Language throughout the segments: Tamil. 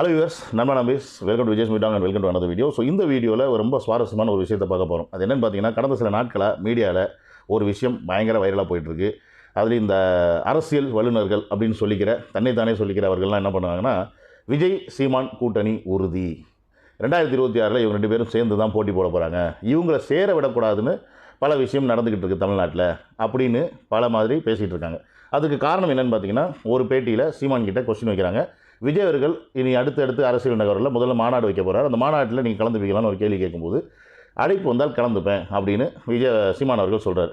ஹலோ யூவர்ஸ் நம்ம நம்பீஸ் வெல்கம் டு விஜய் மீட்டாங் அண்ட் வெல்கம் டு அனது வீடியோ ஸோ இந்த வீடியோவில் ரொம்ப சுவாரஸ்யமான ஒரு விஷயத்தை பார்க்க போகிறோம் அது என்னென்னு பார்த்தீங்கன்னா கடந்த சில நாட்களாக மீடியாவில் ஒரு விஷயம் பயங்கர வைரலாக போயிட்டுருக்கு. அதில் இந்த அரசியல் வல்லுநர்கள் அப்படின்னு சொல்லிக்கிற தன்னைத்தானே சொல்லிக்கிற அவர்கள்லாம் என்ன பண்ணுவாங்கன்னா விஜய் சீமான் கூட்டணி உறுதி. ரெண்டாயிரத்தி இருபத்தி ஆறில் இவங்க ரெண்டு பேரும் சேர்ந்து தான் போட்டி போட போகிறாங்க இவங்கள சேர விடக்கூடாதுன்னு பல விஷயம் நடந்துக்கிட்டு இருக்குது தமிழ்நாட்டில் அப்படின்னு பல மாதிரி பேசிகிட்டு இருக்காங்க. அதுக்கு காரணம் என்னன்னு பார்த்தீங்கன்னா ஒரு பேட்டியில் சீமான் கிட்ட கொஸ்டின் வைக்கிறாங்க. விஜய் அவர்கள் இனி அடுத்து அடுத்து அரசியல் நகரில் முதல்ல மாநாடு வைக்க போகிறார் அந்த மாநாட்டில் நீங்கள் கலந்துப்பீங்களான்னு ஒரு கேள்வி கேட்கும்போது அழைப்பு வந்தால் கலந்துப்பேன் அப்படின்னு விஜய் சீமான் அவர்கள் சொல்கிறார்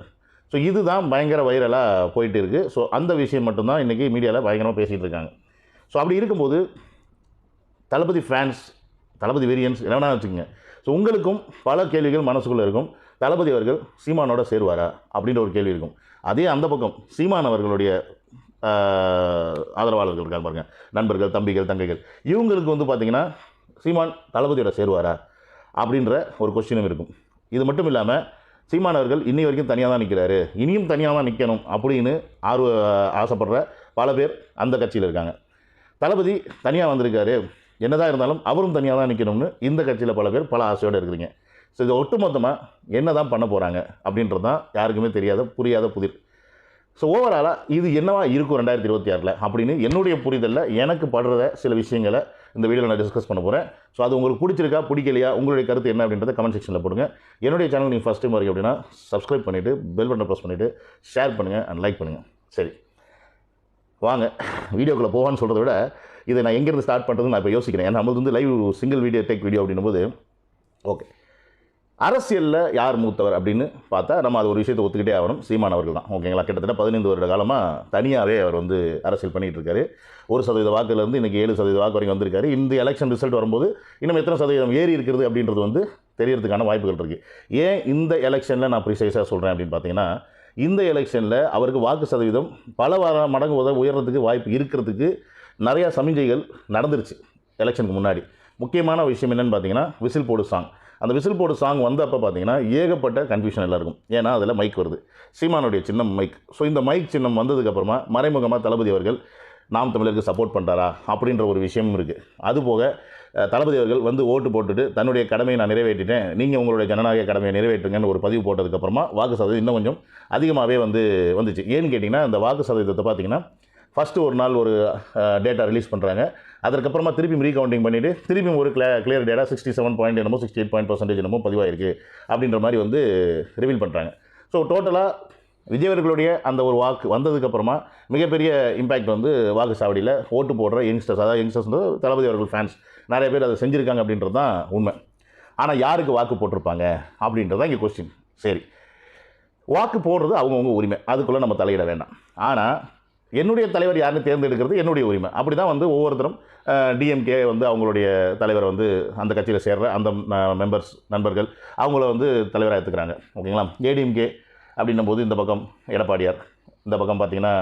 ஸோ இதுதான் பயங்கர வைரலாக போயிட்டு இருக்குது ஸோ அந்த விஷயம் மட்டும்தான் இன்றைக்கி மீடியாவில் பயங்கரமாக பேசிகிட்டு இருக்காங்க. ஸோ அப்படி இருக்கும்போது தளபதி ஃபேன்ஸ் தளபதி வேரியன்ஸ் என்ன வச்சுக்கோங்க. ஸோ உங்களுக்கும் பல கேள்விகள் மனசுக்குள்ளே இருக்கும். தளபதி அவர்கள் சீமானோட சேருவாரா அப்படின்ற ஒரு கேள்வி இருக்கும். அதே அந்த பக்கம் சீமான் அவர்களுடைய ஆதரவாளர்கள் இருக்காங்க பாருங்க. நண்பர்கள் தம்பிகள் தங்கைகள். இவங்களுக்கு வந்து பார்த்தீங்கன்னா சீமான் தளபதியோட சேருவாரா? அப்படின்ற ஒரு கொஸ்டினும் இருக்கும். இது மட்டும் இல்லாமல் சீமான் அவர்கள் இன்னி வரைக்கும் தனியாக தான் நிற்கிறாரு இனியும் தனியாக தான் நிற்கணும் அப்படின்னு ஆர்வ ஆசைப்படுற பல பேர் அந்த கட்சியில் இருக்காங்க. தளபதி தனியாக வந்திருக்காரு. என்னதான் இருந்தாலும் அவரும் தனியாக தான் நிற்கணும்னு இந்த கட்சியில் பல பேர் பல ஆசையோடு இருக்கிறீங்க. ஸோ இது ஒட்டுமொத்தமாக என்ன தான் பண்ண போகிறாங்க அப்படின்றது தான் யாருக்குமே தெரியாத புரியாத புதிர். ஸோ ஓவராலாக இது என்னவா இருக்கும் ரெண்டாயிரத்தி இருபத்தி ஆறில்? அப்படின்னு என்னுடைய புரிதலில் எனக்கு படுறத சில விஷயங்களை இந்த வீடியோவில் நான் டிஸ்கஸ் பண்ண போகிறேன் ஸோ அது உங்களுக்கு பிடிச்சிருக்கா பிடிக்கலையா உங்களுடைய கருத்து என்ன அப்படின்றத கமெண்ட் செக்ஷனில் போடுங்க. என்னுடைய சேனல் நீங்கள் ஃபஸ்ட் டைம் வரைக்கும் அப்படின்னா சப்ஸ்கிரைப் பண்ணிவிட்டு பெல் பட்டனை ப்ரெஸ் பண்ணிவிட்டு ஷேர் பண்ணுங்கள் அண்ட் லைக் பண்ணுங்கள் சரி. வாங்க. வீடியோக்குள்ளே போவான்னு சொல்கிறத விட இதை நான் எங்கேருந்து ஸ்டார்ட் பண்ணுறதுன்னு நான் இப்போ யோசிக்கிறேன். ஏன்னா நம்மளது வந்து live single video take video அப்படின்னும் போது ஓகே அரசியலில் யார் மூத்தவர் அப்படின்னு பார்த்தா நம்ம அது ஒரு விஷயத்தை ஒத்துக்கிட்டே ஆகணும். சீமான் அவர்கள் தான். ஓகேங்களா கிட்டத்தட்ட பதினைந்து வருட காலமாக தனியாகவே அவர் வந்து அரசியல் பண்ணிகிட்டு இருக்காரு ஒரு சதவீத வாக்குலேருந்து இன்றைக்கி ஏழு சதவீத வாக்கு வரைக்கும் வந்திருக்காரு. இந்த எலெக்ஷன் ரிசல்ட் வரும்போது இன்னும் எத்தனை சதவீதம் ஏறி இருக்கிறது அப்படின்றது வந்து தெரியறதுக்கான வாய்ப்புகள் இருக்குது ஏன் இந்த எலெக்ஷனில் நான் ப்ரிசைஸாக சொல்கிறேன் அப்படின்னு பார்த்தீங்கன்னா இந்த எலெக்ஷனில் அவருக்கு வாக்கு சதவீதம் பல வார மடங்கு உத உயர்றதுக்கு வாய்ப்பு இருக்கிறதுக்கு நிறையா சமிஞ்சைகள் நடந்துருச்சு. எலெக்ஷனுக்கு முன்னாடி. முக்கியமான விஷயம் என்னென்னு பார்த்தீங்கன்னா விசில் போடு சாங் அந்த விசில் போடு சாங் வந்தப்போ பார்த்தீங்கன்னா ஏகப்பட்ட கன்ஃபியூஷன் எல்லாருக்கும் ஏன்னா அதில் மைக் வருது. சீமானுடைய சின்னம் மைக் ஸோ இந்த மைக் சின்னம் வந்ததுக்கப்புறமா மறைமுகமாக தளபதி அவர்கள் நாம் தமிழருக்கு சப்போர்ட் பண்ணுறாரா அப்படின்ற ஒரு விஷயமும் இருக்குது அதுபோக தளபதி அவர்கள் வந்து ஓட்டு போட்டுட்டு தன்னுடைய கடமையை நான் நிறைவேற்றிட்டேன். நீங்கள் உங்களுடைய ஜனநாயக கடமையை நிறைவேற்றுங்கன்னு ஒரு பதிவு போட்டதுக்கப்புறமா வாக்கு சதவீதம் இன்னும் கொஞ்சம் அதிகமாகவே வந்து வந்துச்சு. ஏன்னு கேட்டிங்கன்னா இந்த வாக்கு சதவீதத்தை பார்த்தீங்கன்னா ஃபஸ்ட்டு ஒரு நாள் ஒரு டேட்டா ரிலீஸ் பண்ணுறாங்க அதுக்கப்புறமா திருப்பி ரீகவுண்டிங் பண்ணிவிட்டு திருப்பி ஒரு clear clear data sixty seven point என்னமோ சிக்ஸ்டி எயிட் பாயிண்ட் பர்சன்டேஜ் என்னமோ பதிவாயிருக்கு அப்படின்ற மாதிரி வந்து ரிவீல் பண்ணுறாங்க ஸோ டோட்டலாக விஜயவர்களுடைய அந்த ஒரு வாக்கு வந்ததுக்கப்புறமா மிகப்பெரிய இம்பேக்ட் வந்து வாக்கு சாவடியில் ஓட்டு போடுற யங்ஸ்டர்ஸ் அதாவது யங்ஸ்டர்ஸ் வந்து தளபதி அவர்கள் ஃபேன்ஸ் நிறைய பேர் அதை செஞ்சுருக்காங்க அப்படின்றது தான் உண்மை. ஆனால் யாருக்கு வாக்கு போட்டிருப்பாங்க அப்படின்றது தான் இங்கே கொஸ்டின் சரி. வாக்கு போடுறது அவங்கவுங்க உரிமை. அதுக்குள்ளே நம்ம தலையிட வேண்டாம். ஆனால் என்னுடைய தலைவர் யாருன்னு தேர்ந்தெடுக்கிறது என்னுடைய உரிமை. அப்படி தான் வந்து ஒவ்வொருத்தரும் டிஎம்கே வந்து அவங்களுடைய தலைவர் வந்து அந்த கட்சியில் சேர்ற அந்த மெம்பர்ஸ் நண்பர்கள் அவங்கள வந்து தலைவராக எடுத்துக்கிறாங்க ஓகேங்களா? ஏடிஎம்கே அப்படின்னும் போது இந்த பக்கம் எடப்பாடியார் இந்த பக்கம் பார்த்தீங்கன்னா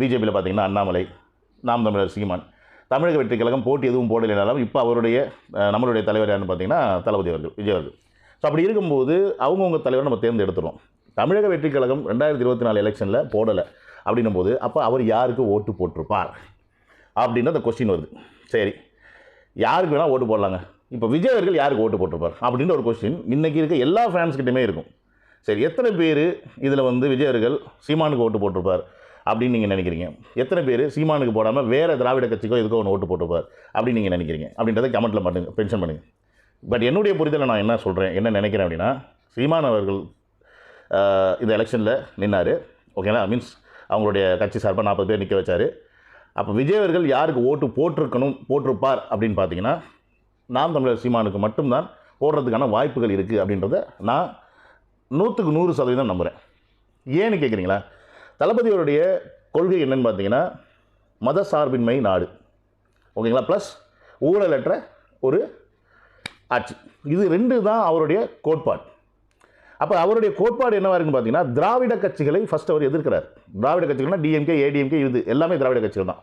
பிஜேபியில் பார்த்தீங்கன்னா அண்ணாமலை நாம் தமிழர் சீமான். தமிழக வெற்றி கழகம் போட்டி எதுவும் போடலைனாலும் இப்போ அவருடைய நம்மளுடைய தலைவர் யாருன்னு பார்த்தீங்கன்னா தளபதி அவர்கள் விஜய் அவர்கள். ஸோ அப்படி இருக்கும்போது அவங்கவுங்க தலைவர் நம்ம தேர்ந்தெடுத்துறோம். தமிழக வெற்றி கழகம் ரெண்டாயிரத்தி இருபத்தி நாலு எலெக்ஷனில் போடலை. அப்படின்னும் போது அப்போ அவர் யாருக்கு ஓட்டு போட்டிருப்பார்? அப்படின்னு அந்த கொஸ்டின் வருது. சரி. யாருக்கு வேணால் ஓட்டு போடலாங்க. இப்போ விஜய் அவர்கள் யாருக்கு ஓட்டு போட்டிருப்பார்? அப்படின்ற ஒரு கொஸ்டின் இன்றைக்கி இருக்க எல்லா ஃபேன்ஸ்கிட்டையுமே இருக்கும். சரி எத்தனை பேர் இதில் வந்து விஜய் அவர்கள் சீமானுக்கு ஓட்டு போட்டிருப்பார் அப்படின்னு நீங்கள் நினைக்கிறீங்க? எத்தனை பேர் சீமானுக்கு போடாமல் வேறு திராவிட கட்சிக்கோ இதுக்கோ ஒன்று ஓட்டு போட்டுப்பார் அப்படின்னு நீங்கள் நினைக்கிறீங்க? அப்படின்றத கமெண்ட்டில் பண்ணுங்க பென்ஷன் பண்ணுங்கள் பட் என்னுடைய புரிதலை நான் என்ன சொல்கிறேன் என்ன நினைக்கிறேன் அப்படின்னா சீமான் அவர்கள் இந்த எலெக்ஷனில் நின்னார். ஓகேங்களா மீன்ஸ் அவங்களுடைய கட்சி சார்பாக நாற்பது பேர் நிற்க வச்சார். அப்போ விஜய் அவர்கள் யாருக்கு ஓட்டு போட்டிருக்கணும் போட்டிருப்பார் அப்படின்னு பார்த்தீங்கன்னா நாம் தமிழர் சீமானுக்கு மட்டும்தான் போடுறதுக்கான வாய்ப்புகள் இருக்குது அப்படின்றத நான் நூற்றுக்கு நூறு சதவீதம் நம்புகிறேன் ஏன்னு கேட்குறீங்களா தளபதியோருடைய கொள்கை என்னன்னு பார்த்தீங்கன்னா மத சார்பின்மை நாடு. ஓகேங்களா? ப்ளஸ் ஊழலற்ற ஒரு ஆட்சி. இது ரெண்டு தான் அவருடைய கோட்பாடு. அப்போ அவருடைய கோட்பாடு என்னவா இருக்குன்னு பார்த்தீங்கன்னா திராவிட கட்சிகளை ஃபஸ்ட் அவர் எதிர்க்கிறார். திராவிட கட்சிகள்னா டிஎம்கே ஏடிஎம்கே இது எல்லாமே திராவிட கட்சிகள் தான்.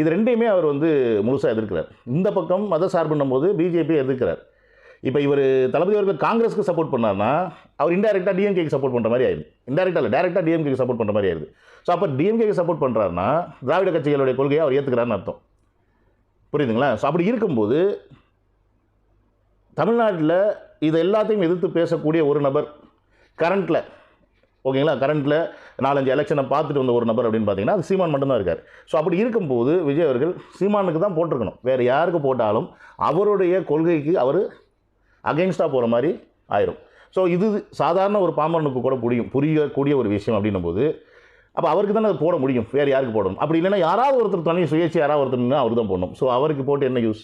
இது ரெண்டையுமே அவர் வந்து முழுசாக எதிர்க்கிறார். இந்த பக்கம் மத சார்புன்னும் போது பிஜேபி எதிர்க்கிறார். இப்போ இவர் தளபதி அவர்கள் காங்கிரஸ்க்கு சப்போர்ட் பண்ணார்னா அவர் இன்டெரக்டாக டிஎம்கேக்கு சப்போர்ட் பண்ணுற மாதிரி ஆயிடுது. இன்டெரக்டாக இல்லை டேரெக்டாக டிஎம்கேக்கு சப்போர்ட் பண்ணுற மாதிரி ஆயிடுது. ஸோ அப்போ டிஎம்கேக்கு சப்போர்ட் பண்ணுறாருன்னா திராவிட கட்சிகளுடைய கொள்கையை அவர் ஏற்றுக்கிறாருன்னு அர்த்தம். புரியுதுங்களா? ஸோ அப்படி இருக்கும்போது தமிழ்நாட்டில் இதை எல்லாத்தையும் எதிர்த்து பேசக்கூடிய ஒரு நபர் கரண்ட்டில் ஓகேங்களா? கரண்ட்டில் நாலஞ்சு எலெக்ஷனை பார்த்துட்டு வந்த ஒரு நபர் அப்படின்னு பார்த்தீங்கன்னா அது சீமான் மட்டும்தான் இருக்கார். ஸோ அப்படி இருக்கும்போது விஜய் அவர்கள் சீமானுக்கு தான் போட்டிருக்கணும். வேறு யாருக்கு போட்டாலும் அவருடைய கொள்கைக்கு அவர் அகெயின்ஸ்டாக போகிற மாதிரி ஆயிரும். ஸோ இது சாதாரண ஒரு பாமரனுக்கு கூட புரியும் புரியக்கூடிய ஒரு விஷயம் அப்படின்னும் போது அப்போ அவருக்கு தானே அது போட முடியும் வேறு யாருக்கு போடணும்? அப்படி இல்லைன்னா யாராவது ஒருத்தர் தனி சுயேட்சை யாராவது ஒருத்தர்னா அவர் தான் போடணும். ஸோ அவருக்கு போட்டு என்ன யூஸ்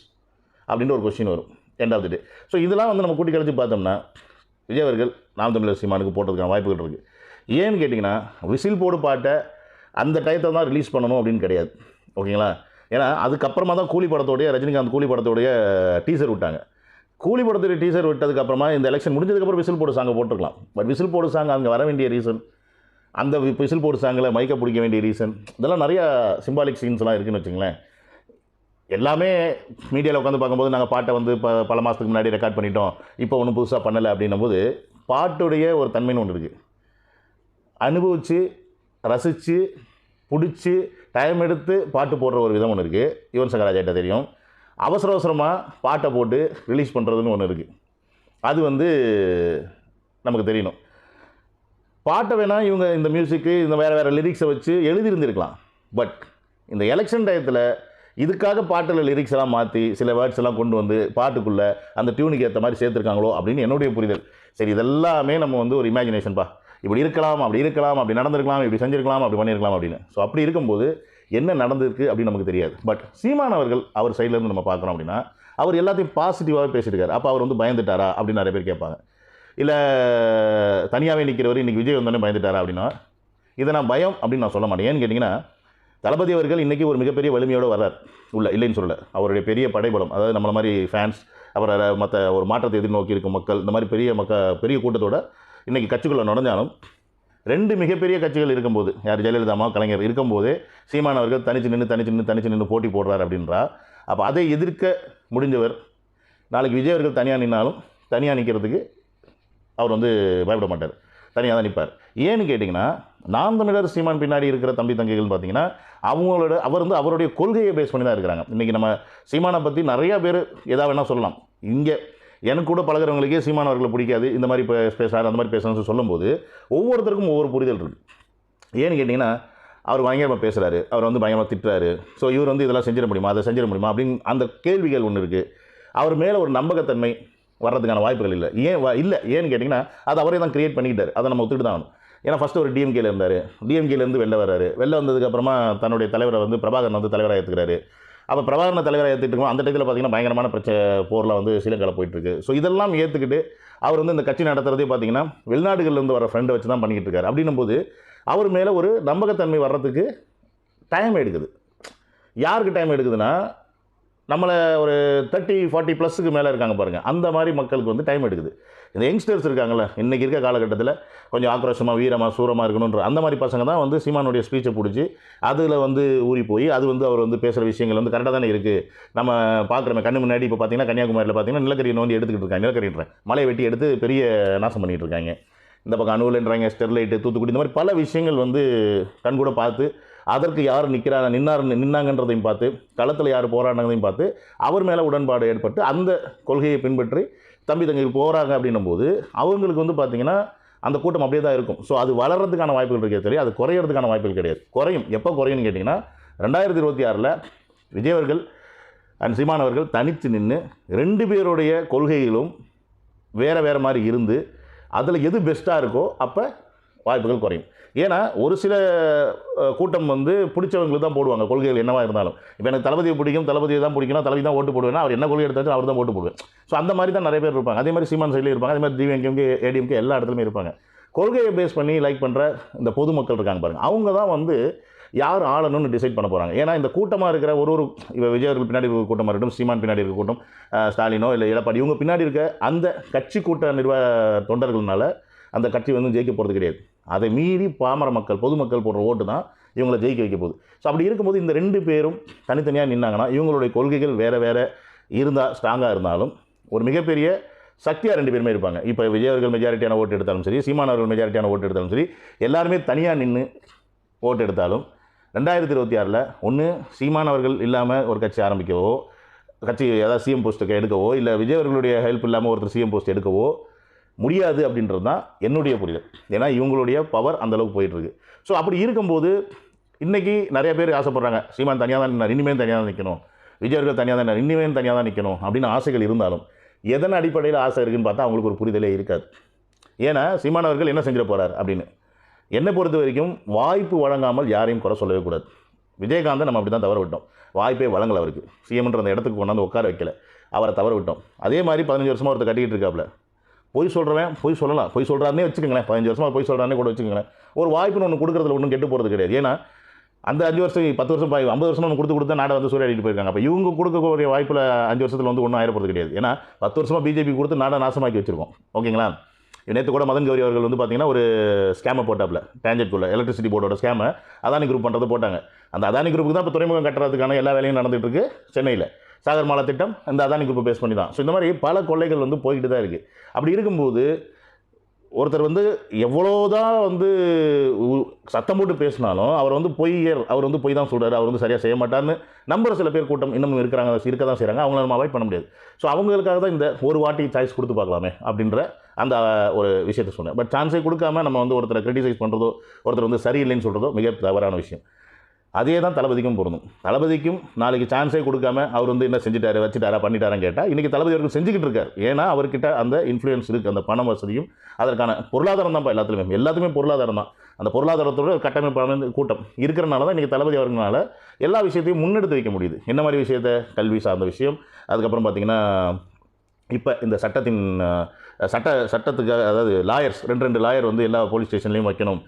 அப்படின்ற ஒரு கொஸ்டின் வரும். End of the day so இதெல்லாம் வந்து நம்ம கூட்டி கழிச்சு பார்த்தோம்னா விஜய் அவர்கள் நாம் தமிழர் சீமானுக்கு போட்டதுக்கான வாய்ப்புகள் இருக்குது ஏன்னு கேட்டிங்கன்னா விசில் போடு பாட்டை அந்த டயத்தை தான் ரிலீஸ் பண்ணணும் அப்படின்னு கிடையாது. ஓகேங்களா? ஏன்னா அதுக்கப்புறமா தான் கூலி படத்தோடைய ரஜினிகாந்த் கூலி படத்தோடைய டீசர் விட்டாங்க. கூலி படத்துடைய டீசர் விட்டதுக்கப்புறமா இந்த எலெக்ஷன் முடிஞ்சதுக்கப்புறம் விசில் போடு சாங்கை போட்டிருக்கலாம். பட் விசில் போடு சாங் அங்கே வர வேண்டிய ரீசன் அந்த விசில் போடு சாங்கில் மைக்கை பிடிக்க வேண்டிய ரீசன் இதெல்லாம் நிறையா சிம்பாலிக் சீன்ஸ்லாம் இருக்குன்னு வச்சுங்களேன். எல்லாமே மீடியாவில் உட்காந்து பார்க்கும்போது நாங்கள் பாட்டை வந்து இப்போ பல மாதத்துக்கு முன்னாடி ரெக்கார்ட் பண்ணிட்டோம். இப்போ ஒன்றும் புதுசாக பண்ணலை அப்படின்னும் போது பாட்டுடைய ஒரு தன்மைன்னு ஒன்று இருக்குது அனுபவித்து ரசித்து பிடிச்சி டைம் எடுத்து பாட்டு போடுற ஒரு விதம் ஒன்று இருக்குது யுவன் சங்கராஜாட்ட தெரியும். அவசர அவசரமாக பாட்டை போட்டு ரிலீஸ் பண்ணுறதுன்னு ஒன்று இருக்குது அது வந்து நமக்கு தெரியணும். பாட்டை வேணால் இவங்க இந்த மியூசிக்கு இந்த வேறு வேறு லிரிக்ஸை வச்சு எழுதியிருந்திருக்கலாம். பட் இந்த எலெக்ஷன் டயத்தில் இதுக்காக பாட்டில் லிரிக்ஸ் எல்லாம் மாற்றி சில வேர்ட்ஸ் எல்லாம் கொண்டு வந்து பாட்டுக்குள்ளே அந்த டியூனுக்கு ஏற்ற மாதிரி சேர்த்துருக்காங்களோ அப்படின்னு என்னுடைய புரிதல். சரி இதெல்லாமே நம்ம வந்து ஒரு இமேஜினேஷன்ப்பா இப்படி இருக்கலாம் அப்படி இருக்கலாம் அப்படி நடந்திருக்கலாம் இப்படி செஞ்சிருக்கலாம் அப்படி பண்ணியிருக்கலாம் அப்படின்னு. ஸோ அப்படி இருக்கும்போது என்ன நடந்திருக்கு அப்படின்னு நமக்கு தெரியாது. பட் சீமான் அவர்கள் அவர் சைட்லேருந்து நம்ம பார்க்குறோம் அப்படின்னா அவர் எல்லாத்தையும் பாசிட்டிவாகவே பேசியிருக்காரு. அப்போ அவர் வந்து பயந்துட்டாரா அப்படின்னு நிறைய பேர் கேட்பாங்க. இல்லை தனியாகவே நிற்கிறவர் இன்றைக்கி விஜய் வந்தோடனே பயந்துட்டாரா அப்படின்னா இதை நான் பயம் அப்படின்னு நான் சொல்ல மாட்டேன். ஏன்னு கேட்டிங்கன்னா தளபதி அவர்கள் இன்றைக்கி ஒரு மிகப்பெரிய வலிமையோடு வர்றார். உள்ள இல்லைன்னு சொல்லலை. அவருடைய பெரிய படைபலம் அதாவது நம்மள மாதிரி ஃபேன்ஸ் அப்புறம் மற்ற ஒரு மாற்றத்தை எதிர்நோக்கி இருக்கும் மக்கள் இந்த மாதிரி பெரிய மக்க பெரிய கூட்டத்தோட இன்றைக்கி கட்சிக்குள்ளே நுழைஞ்சாலும் ரெண்டு மிகப்பெரிய கட்சிகள் இருக்கும்போது யார் ஜெயலலிதாமா கலைஞர் இருக்கும்போதே சீமான் அவர்கள் தனிச்சு நின்று தனிச்சு நின்று தனிச்சு நின்று போட்டி போடுறார் அப்படின்றா. அப்போ அதை எதிர்க்க முடிஞ்சவர் நாளைக்கு விஜய் அவர்கள் தனியாக நின்னாலும் தனியாக நிற்கிறதுக்கு அவர் வந்து பயப்பட மாட்டார். தனியாக தான் நிற்பார் ஏன்னு கேட்டிங்கன்னா நாம் தமிழர் சீமான் பின்னாடி இருக்கிற தம்பி தங்கைகள்னு பார்த்தீங்கன்னா அவங்களோட அவர் வந்து அவருடைய கொள்கையை பேஸ் பண்ணி தான் இருக்கிறாங்க. இன்றைக்கி நம்ம சீமானை பற்றி நிறையா பேர் எதா வேணால் சொல்லலாம். இங்கே எனக்கு கூட பழகிறவங்களுக்கே சீமான் அவர்களை பிடிக்காது. இந்த மாதிரி பே பேசுகிறார் அந்த மாதிரி பேசுகிறேன்னு சொல்லும்போது ஒவ்வொருத்தருக்கும் ஒவ்வொரு புரிதல் இருக்குது ஏன்னு கேட்டிங்கன்னா அவர் பயங்கரமாக பேசுகிறாரு அவர் வந்து பயங்கரமாக திட்டுறாரு. ஸோ இவர் வந்து இதெல்லாம் செஞ்சிட முடியுமா? அதை செஞ்சிட முடியுமா? அப்படின்னு அந்த கேள்விகள் ஒன்று இருக்குது அவர் மேலே ஒரு நம்பகத்தன்மை வர்றதுக்கான வாய்ப்புகள் இல்லை. ஏன் இல்லை. ஏன்னு கேட்டிங்கன்னா அது அவரே தான் கிரியேட் பண்ணிக்கிட்டார். அதை நம்ம ஒத்துட்டு தான் ஆகணும். ஏன்னா ஃபஸ்ட்டு ஒரு டிஎம்கேல இருந்தார். டிஎம்கேலேருந்து வெளில வர்றாரு. வெளில வந்ததுக்கப்புறமா தன்னுடைய தலைவரை வந்து பிரபாகரன் வந்து தலைவராக ஏற்றுக்கிறாரு அப்போ பிரபாகரனை தலைவராக ஏற்றுட்டு இருக்கோம் அந்த டயத்தில் பார்த்திங்கன்னா பயங்கரமான பிரச்சனை போரில் வந்து ஸ்ரீலங்காவில் போயிட்டுருக்கு. ஸோ இதெல்லாம் ஏற்றுக்கிட்டு அவர் வந்து இந்த கட்சி நடத்துகிறதே பார்த்தீங்கன்னா வெளிநாடுகள்லேருந்து வர ஃப்ரெண்டை வச்சு தான் பண்ணிக்கிட்டு இருக்காரு. அப்படின்னும் போது அவர் மேலே ஒரு நம்பகத்தன்மை வர்றதுக்கு டைம் எடுக்குது. யாருக்கு டைம் எடுக்குதுன்னா நம்மளை ஒரு தேர்ட்டி ஃபார்ட்டி ப்ளஸுக்கு மேலே இருக்காங்க பாருங்கள் அந்த மாதிரி மக்களுக்கு வந்து டைம் எடுக்குது. இந்த யங்ஸ்டர்ஸ் இருக்காங்களே இன்றைக்கி இருக்க காலகட்டத்தில் கொஞ்சம் ஆக்ரோஷமாக வீரமாக சூரமாக இருக்கணுன்ற அந்த மாதிரி பசங்க தான் வந்து சீமானுடைய ஸ்பீச்சை பிடிச்சி அதில் வந்து ஊறி போய் அது வந்து அவர் வந்து பேசுகிற விஷயங்கள் வந்து கரெக்டாக தானே இருக்குது நம்ம பார்க்குறோமே கண்ணு முன்னாடி இப்போ பார்த்தீங்கன்னா கன்னியாகுமரியில் பார்த்தீங்கன்னா நிலக்கரியை நோண்டி எடுத்துக்கிட்டு இருக்காங்க நிலக்கரின்றேன். மலையை வெட்டி எடுத்து பெரிய நாசம் பண்ணிகிட்டு இருக்காங்க. இந்த பக்கம் அணுவில்ன்றாங்க ஸ்டெர்லைட்டு தூத்துக்குடி இந்த மாதிரி பல விஷயங்கள் வந்து கண் கூட பார்த்து அதற்கு யார் நிற்கிறா நின்னார் நின்னாங்கன்றதையும் பார்த்து களத்தில் யார் போராடினதையும் பார்த்து அவர் மேலே உடன்பாடு ஏற்பட்டு அந்த கொள்கையை பின்பற்றி தம்பி தங்கை போகிறாங்க அப்படின்னும் போது அவங்களுக்கு வந்து பார்த்திங்கன்னா அந்த கூட்டம் அப்படியே தான் இருக்கும். ஸோ அது வளர்கிறதுக்கான வாய்ப்புகள் இருக்கே தெரியும் அது குறையிறதுக்கான வாய்ப்புகள் கிடையாது. குறையும். எப்போ குறையும்னு கேட்டிங்கன்னா ரெண்டாயிரத்தி இருபத்தி ஆறில் விஜய் அவர்கள் அண்ட் சீமான் அவர்கள் தனித்து நின்று ரெண்டு பேருடைய கொள்கைகளும் வேறு வேறு மாதிரி இருந்து அதில் எது பெஸ்ட்டாக இருக்கோ அப்போ வாய்ப்புகள் குறையும். ஏன்னா ஒரு சில கூட்டம் வந்து பிடிச்சவங்களுக்கு தான் போடுவாங்க கொள்கைகள் என்னவா இருந்தாலும். இப்போ எனக்கு தளபதியை பிடிக்கும் தளபதியை தான் பிடிக்கணும் தளபதி தான் ஓட்டு போடுவேன்னா அவர் என்ன கொள்கை எடுத்தாலும் அவர் தான் ஓட்டு போடுவேன். ஸோ அந்த மாதிரி தான் நிறைய பேர் இருப்பாங்க. அதே மாதிரி சீமான் சைடில் இருப்பாங்க. அதே மாதிரி டிவிஎம்கே ஏடிஎம்கே எல்லா இடத்துலையுமே இருப்பாங்க. கொள்கையை பேஸ் பண்ணி லைக் பண்ணுற இந்த பொதுமக்கள் இருக்காங்க பாருங்கள் அவங்க தான் வந்து யார் ஆளணும்னு டிசைட் பண்ண போகிறாங்க ஏன்னா இந்த கூட்டமாக இருக்கிற ஒரு ஒரு இப்போ விஜய் அவர்கள் பின்னாடி இருக்க கூட்டமாக இருக்கட்டும் சீமான் பின்னாடி இருக்க கூட்டம் ஸ்டாலினோ இல்லை எடப்பாடி இவங்க பின்னாடி இருக்க அந்த கட்சி கூட்ட நிர்வாக தொண்டர்கள்னால அந்த கட்சி வந்து ஜெயிக்க போகிறது கிடையாது. அதை மீறி பாமர மக்கள் பொதுமக்கள் போடுற ஓட்டு தான் இவங்களை ஜெயிக்க வைக்க போகுது. ஸோ அப்படி இருக்கும்போது இந்த ரெண்டு பேரும் தனித்தனியாக நின்னாங்கன்னா இவங்களுடைய கொள்கைகள் வேறு வேறு இருந்தால் ஸ்ட்ராங்காக இருந்தாலும் ஒரு மிகப்பெரிய சக்தியாக ரெண்டு பேருமே இருப்பாங்க. இப்போ விஜய் அவர்கள் மெஜாரிட்டியான ஓட்டு எடுத்தாலும் சரி சீமான் அவர்கள் மெஜாரிட்டியான ஓட்டு எடுத்தாலும் சரி எல்லாருமே தனியாக நின்று ஓட்டு எடுத்தாலும் ரெண்டாயிரத்தி இருபத்தி ஆறில் ஒன்று சீமான் அவர்கள் இல்லாமல் ஒரு கட்சி ஆரம்பிக்கவோ கட்சி ஏதாவது சிஎம் போஸ்ட்டுக்கு எடுக்கவோ இல்லை விஜய் அவர்களுடைய ஹெல்ப் இல்லாமல் ஒருத்தர் சிஎம் போஸ்ட் எடுக்கவோ முடியாது அப்படின்றது தான் என்னுடைய புரிதல். ஏன்னா இவங்களுடைய பவர் அந்தளவுக்கு போயிட்டுருக்கு ஸோ அப்படி இருக்கும்போது இன்றைக்கி நிறைய பேர் ஆசைப்பட்றாங்க சீமான் தனியாக தான் நின்னார் இனிமேல் தனியாக தான் நிற்கணும் விஜயர்கள் தனியாக தான் இனிமேல் தனியாக தான் நிற்கணும் அப்படின்னு ஆசைகள் இருந்தாலும் எதன் அடிப்படையில் ஆசை இருக்குதுன்னு பார்த்தா அவங்களுக்கு ஒரு புரிதலே இருக்காது. ஏன்னா சீமானவர்கள் என்ன செஞ்சிட போகிறார் அப்படின்னு? என்னை பொறுத்த வரைக்கும் வாய்ப்பு வழங்காமல் யாரையும் குறை சொல்லவே கூடாது. விஜயகாந்தை நம்ம அப்படி தான் தவற விட்டோம். வாய்ப்பே வழங்கலை அவருக்கு. சிஎம்ன்ற அந்த இடத்துக்கு கொண்டாந்து உட்கார வைக்கல. அவரை தவற விட்டோம். அதே மாதிரி பதினஞ்சு வருஷமாக ஒருத்தர் கட்டிக்கிட்டு இருக்காப்புல. பொய் சொல்கிறவன் பொய் சொல்லலாம். பொய் சொல்கிறாருனே வச்சுக்கோங்களேன். பதினஞ்சு வருஷமாக பொய் சொல்கிறானே கூட வச்சுக்கோங்களேன். ஒரு வாய்ப்புன்னு ஒன்று கொடுக்குறதுல ஒன்றும் கெட்டு போகிறது கிடையாது. ஏன்னா அந்த அஞ்சு வருஷம் பத்து வருஷம் ஐம்பது வருஷம் ஒன்று கொடுத்து கொடுத்தா நாடை வந்து சூறையாடிட்டு போயிருக்காங்க. அப்போ இவங்க கொடுக்கக்கூடிய வாய்ப்பில் அஞ்சு வருஷத்தில் வந்து ஒன்றும் ஆயிரப்போகிறது கிடையாது. ஏன்னா பத்து வருஷமாக பிஜேபி கொடுத்து நாடை நாசமாக்கி வச்சிருக்கோம். ஓகேங்களா? நேற்று கூட மதன் கௌரி அவர்கள் வந்து பார்த்தீங்கன்னா ஒரு ஸ்கேமை போட்டாப்ல டேஞ்சட்குள்ள எலக்ட்ரிசிட்டி போர்டோட ஸ்கேமை அதானி குரூப் பண்ணுறது போட்டாங்க. அந்த அதானி குரூப்புக்கு தான் இப்போ துறைமுகம் கட்டுறதுக்கான எல்லா வேலையும் நடந்துகிட்டு இருக்கு சென்னையில். சாகர்மாலா திட்டம் இந்த அதானி குரூப்பை பேஸ் பண்ணி தான். ஸோ இந்த மாதிரி பல கொள்ளைகள் வந்து போய்கிட்டு தான் இருக்குது அப்படி இருக்கும்போது ஒருத்தர் வந்து எவ்வளோ தான் வந்து சத்தம் போட்டு பேசினாலும் அவர் வந்து பொய்யர் அவர் வந்து பொய் தான் சொல்கிறார் அவர் வந்து சரியாக செய்ய மாட்டார்னு நம்புற சில பேர் கூட்டம் இன்னமும் இருக்கிறாங்க இருக்க தான் செய்கிறாங்க அவங்கள நம்ம அவாய்ட் பண்ண முடியாது. ஸோ அவங்களுக்காக தான் இந்த ஒரு வாட்டி சாய்ஸ் கொடுத்து பார்க்கலாமே அப்படின்ற அந்த ஒரு விஷயத்தை சொன்னேன். பட் சான்ஸே கொடுக்காம நம்ம வந்து ஒருத்தரை கிரிட்டிசைஸ் பண்ணுறதோ ஒருத்தர் வந்து சரியில்லைன்னு சொல்கிறதோ மிக தவறான விஷயம். அதே தான் தளபதிக்கும் பொருந்தும். தளபதிக்கும் நாளைக்கு சான்ஸே கொடுக்காம அவர் வந்து என்ன செஞ்சுட்டாரு வச்சுட்டாரா பண்ணிட்டாரான்னு கேட்டால் இன்றைக்கி தளபதி அவர்கள் செஞ்சுக்கிட்டு இருக்கார். ஏன்னா அவர்கிட்ட அந்த இன்ஃப்ளூயன்ஸ் இருக்குது அந்த பண வசதியும் அதற்கான பொருளாதாரம் தான்ப்பா எல்லாத்துலேயுமே. எல்லாத்துக்குமே பொருளாதாரம் தான். அந்த பொருளாதாரத்தோட கட்டமைப்பான கூட்டம் இருக்கிறனால தான் இன்றைக்கி தளபதி அவர்களால் எல்லா விஷயத்தையும் முன்னெடுத்து வைக்க முடியுது. என்ன மாதிரி விஷயத்த? கல்வி சார்ந்த விஷயம். அதுக்கப்புறம் பார்த்திங்கன்னா இப்போ இந்த சட்டத்தின் சட்ட சட்டத்துக்காக அதாவது லாயர்ஸ் ரெண்டு ரெண்டு லாயர் வந்து எல்லா போலீஸ் ஸ்டேஷன்லேயும் வைக்கணும்.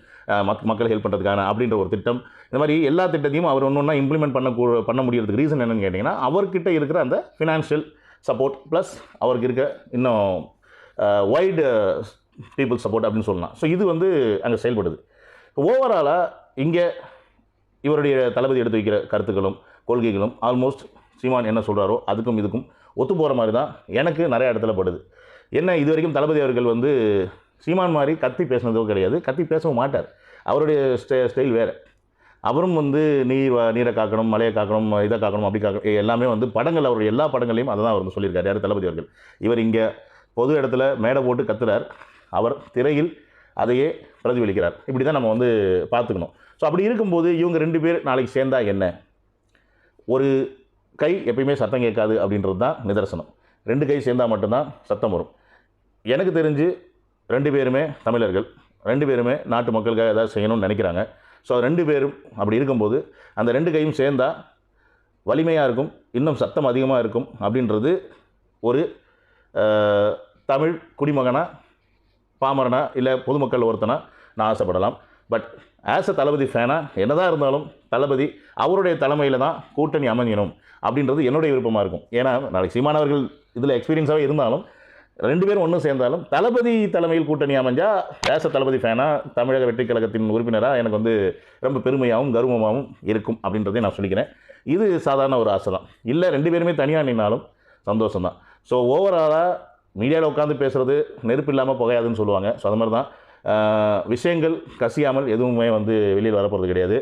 மக் மக்களை ஹெல்ப் பண்ணுறதுக்கான அப்படின்ற ஒரு திட்டம். இந்த மாதிரி எல்லா திட்டத்தையும் அவர் ஒன்று ஒன்றா இம்ப்ளிமெண்ட் பண்ண பண்ண முடியறதுக்கு ரீசன் என்னென்னு கேட்டிங்கன்னா அவர்கிட்ட இருக்கிற அந்த ஃபினான்ஷியல் சப்போர்ட் ப்ளஸ் அவருக்கு இருக்க இன்னும் வைடு பீப்புள் சப்போர்ட் அப்படின்னு சொல்லலாம். ஸோ இது வந்து அங்கே செயல்படுது. ஓவராலாக இங்கே இவருடைய தளபதி எடுத்து வைக்கிற கருத்துக்களும் கொள்கைகளும் ஆல்மோஸ்ட் சீமான் என்ன சொல்கிறாரோ அதுக்கும் இதுக்கும் ஒத்து போகிற மாதிரி தான் எனக்கு நிறைய இடத்துல படுது. என்ன இது வரைக்கும் தளபதி அவர்கள் வந்து சீமான் மாதிரி கத்தி பேசினதோ கிடையாது. கத்தி பேசவும் மாட்டார். அவருடைய ஸ்டை ஸ்டைல் வேறு. அவரும் வந்து நீர் நீரை காக்கணும் மலையை காக்கணும் இதை காக்கணும் அப்படி காக்கணும் எல்லாமே வந்து படங்கள் அவருடைய எல்லா படங்களையும் அதை தான் அவர் வந்து சொல்லியிருக்காரு. யார்? தளபதி அவர்கள். இவர் இங்கே பொது இடத்துல மேடை போட்டு கத்துறார். அவர் திரையில் அதையே பிரதிபலிக்கிறார். இப்படி தான் நம்ம வந்து பார்த்துக்கணும். ஸோ அப்படி இருக்கும்போது இவங்க ரெண்டு பேர் நாளைக்கு சேர்ந்தா என்ன? ஒரு கை எப்பயுமே சத்தம் கேட்காது அப்படின்றது தான் நிதர்சனம். ரெண்டு கை சேர்ந்தால் மட்டும்தான் சத்தம் வரும். எனக்கு தெரிஞ்சு ரெண்டு பேருமே தமிழர்கள். ரெண்டு பேருமே நாட்டு மக்களுக்காக ஏதாவது செய்யணும்னு நினைக்கிறாங்க. ஸோ ரெண்டு பேரும் அப்படி இருக்கும்போது அந்த ரெண்டு கையும் சேர்ந்தால் வலிமையாக இருக்கும் இன்னும் சத்தம் அதிகமாக இருக்கும் அப்படின்றது ஒரு தமிழ் குடிமகனா பாமரனா இல்லை பொதுமக்கள் ஒருத்தனா நான் ஆசைப்படலாம். பட் ஆஸ் அ தளபதி ஃபேனாக என்னதான் இருந்தாலும் தளபதி அவருடைய தலைமையில் தான் கூட்டணி அமையணும் அப்படின்றது என்னுடைய விருப்பமாக இருக்கும். ஏன்னா நாளைக்கு சீமானவர்கள் இதில் எக்ஸ்பீரியன்ஸாகவே இருந்தாலும் ரெண்டு பேரும் ஒன்றும் சேர்ந்தாலும் தளபதி தலைமையில் கூட்டணி அமைஞ்சா தேச தளபதி ஃபேனாக தமிழக வெற்றி கழகத்தின் உறுப்பினராக எனக்கு வந்து ரொம்ப பெருமையாகவும் கர்வமாகவும் இருக்கும் அப்படின்றதே நான் சொல்லிக்கிறேன். இது சாதாரண ஒரு ஆசை தான். இல்லை ரெண்டு பேருமே தனியாக நின்னாலும் சந்தோஷம் தான் ஸோ ஓவராலாக மீடியாவில் உட்காந்து பேசுகிறது நெருப்பு இல்லாமல் புகையாதுன்னு சொல்லுவாங்க. ஸோ அது மாதிரி தான் விஷயங்கள் கசியாமல் எதுவுமே வந்து வெளியில் வரப்போகிறது கிடையாது.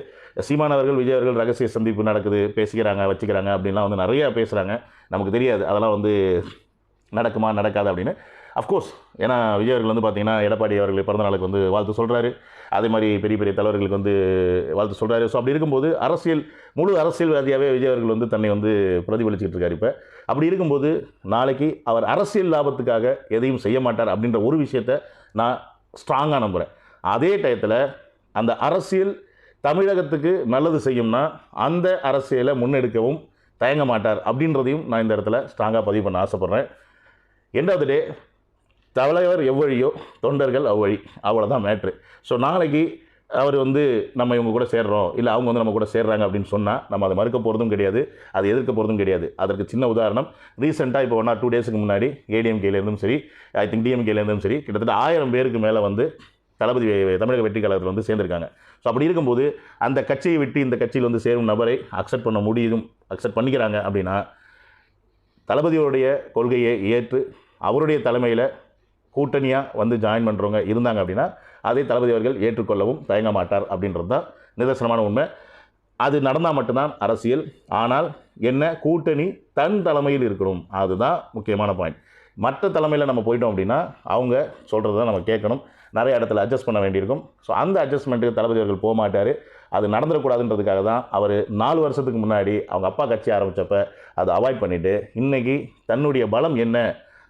சீமானவர்கள் விஜய் அவர்கள் ரகசிய சந்திப்பு நடக்குது. பேசிக்கிறாங்க வச்சுக்கிறாங்க அப்படின்லாம் வந்து நிறையா பேசுகிறாங்க நமக்கு தெரியாது. அதெல்லாம் வந்து நடக்குமா நடக்காது அப்படின்னு. அஃப்கோர்ஸ் ஏன்னா விஜய் அவர்கள் வந்து பார்த்தீங்கன்னா எடப்பாடி அவர்கள் பிறந்த நாளுக்கு வந்து வாழ்த்து சொல்கிறாரு அதே மாதிரி பெரிய பெரிய தலைவர்களுக்கு வந்து வாழ்த்து சொல்கிறாரு ஸோ அப்படி இருக்கும்போது அரசியல் முழு அரசியல்வாதியாகவே விஜய் அவர்கள் வந்து தன்னை வந்து பிரதிபலிச்சுட்டு இருக்கார் இப்போ. அப்படி இருக்கும்போது நாளைக்கு அவர் அரசியல் லாபத்துக்காக எதையும் செய்ய மாட்டார் அப்படின்ற ஒரு விஷயத்தை நான் ஸ்ட்ராங்காக நம்புகிறேன் அதே டயத்தில் அந்த அரசியல் தமிழகத்துக்கு நல்லது செய்யும்னா அந்த அரசியலை முன்னெடுக்கவும் தயங்க மாட்டார் அப்படின்றதையும் நான் இந்த இடத்துல ஸ்ட்ராங்காக பதிவு பண்ண ஆசைப்பட்றேன். எண்டாவது டே? தலைவர் எவ்வழியோ தொண்டர்கள் அவ்வழி. அவ்வளோதான் மேட்ரு ஸோ நாளைக்கு அவர் வந்து நம்ம இவங்க கூட சேர்றோம் இல்லை அவங்க வந்து நம்ம கூட சேர்றாங்க அப்படின்னு சொன்னால் நம்ம அதை மறுக்க போகிறதும் கிடையாது அதை எதிர்க்க போகிறதும் கிடையாது. அதற்கு சின்ன உதாரணம் ரீசெண்டாக இப்போ ஒன் ஆர் டூ டேஸுக்கு முன்னாடி ஏடிஎம்கேலேருந்தும் சரி ஐ திங்க் டிஎம்கேலேருந்தும் சரி கிட்டத்தட்ட ஆயிரம் பேருக்கு மேலே வந்து தளபதி தமிழக வெற்றி கழகத்தில் வந்து சேர்ந்திருக்காங்க. ஸோ அப்படி இருக்கும்போது அந்த கட்சியை விட்டு இந்த கட்சியில் வந்து சேரும் நபரை அக்செப்ட் பண்ண முடியும் அக்செப்ட் பண்ணிக்கிறாங்க அப்படின்னா தளபதியோடைய கொள்கையை ஏற்று அவருடைய தலைமையில் கூட்டணியாக வந்து ஜாயின் பண்ணுறவங்க இருந்தாங்க அப்படின்னா அதை தளபதி அவர்கள் ஏற்றுக்கொள்ளவும் தயங்க மாட்டார் அப்படின்றது தான் நிதர்சனமான உண்மை. அது நடந்தால் மட்டும்தான் அரசியல். ஆனால் என்ன? கூட்டணி தன் தலைமையில் இருக்கணும். அதுதான் முக்கியமான பாயிண்ட் மற்ற தலைமையில் நம்ம போயிட்டோம் அப்படின்னா அவங்க சொல்கிறத தான் நம்ம கேட்கணும். நிறைய இடத்துல அட்ஜஸ்ட் பண்ண வேண்டியிருக்கும். ஸோ அந்த அட்ஜஸ்ட்மெண்ட்டுக்கு தளபதி அவர்கள் போக மாட்டார். அது நடந்துடக்கூடாதுன்றதுக்காக தான் அவர் நாலு வருஷத்துக்கு முன்னாடி அவங்க அப்பா கட்சி ஆரம்பித்தப்ப அதை அவாய்ட் பண்ணிவிட்டு இன்றைக்கி தன்னுடைய பலம் என்ன?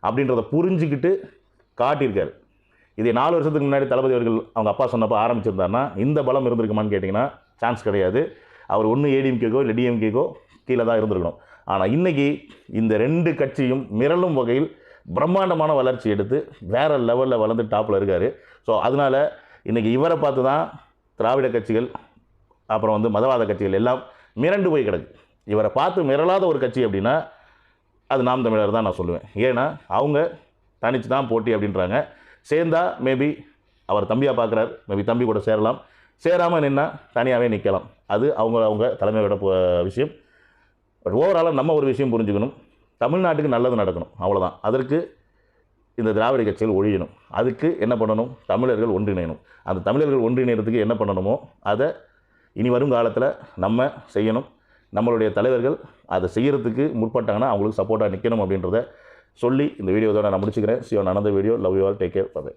அப்படின்றத புரிஞ்சுக்கிட்டு காட்டியிருக்காரு. இதே நாலு வருஷத்துக்கு முன்னாடி தளபதி அவர்கள் அவங்க அப்பா சொன்னப்போ ஆரம்பிச்சிருந்தாருன்னா இந்த பலம் இருந்திருக்குமான்னு கேட்டிங்கன்னா சான்ஸ் கிடையாது. அவர் ஒன்று ஏடிஎம்கேக்கோ இல்லை டிஎம்கேக்கோ கீழே தான் இருந்திருக்கணும். ஆனால் இன்றைக்கி இந்த ரெண்டு கட்சியும் மிரளும் வகையில் பிரம்மாண்டமான வளர்ச்சி எடுத்து வேறு லெவலில் வளர்ந்து டாப்பில் இருக்கார். ஸோ அதனால் இன்றைக்கி இவரை பார்த்து தான் திராவிட கட்சிகள் அப்புறம் வந்து மதவாத கட்சிகள் எல்லாம் மிரண்டு போய் கிடக்கு. இவரை பார்த்து மிரளாத ஒரு கட்சி அப்படின்னா அது நாம் தமிழர் தான் நான் சொல்லுவேன். ஏன்னா அவங்க தனித்து தான் போட்டி அப்படின்றாங்க. சேர்ந்தா மேபி அவர் தம்பியாக பார்க்குறார். மேபி தம்பி கூட சேரலாம். சேராமல் நின்னா தனியாகவே நிற்கலாம் அது அவங்க அவங்க தலைமையோட விஷயம். பட் ஓவராலாக நம்ம ஒரு விஷயம் புரிஞ்சுக்கணும். தமிழ்நாட்டுக்கு நல்லது நடக்கணும். அவ்வளோதான் அதற்கு இந்த திராவிட கட்சிகள் ஒழியணும். அதுக்கு என்ன பண்ணணும்? தமிழர்கள் ஒன்றிணையணும். அந்த தமிழர்கள் ஒன்றிணைகிறதுக்கு என்ன பண்ணணுமோ அதை இனி வரும் காலத்தில் நம்ம செய்யணும். நம்மளுடைய தலைவர்கள் அதை செய்கிறதுக்கு முற்பட்டாங்கன்னா அவங்களுக்கு சப்போர்ட்டாக நிற்கணும் அப்படின்றத சொல்லி இந்த வீடியோதோட நான் முடிச்சுக்கிறேன். சிவன் அனந்த video love you all take care bye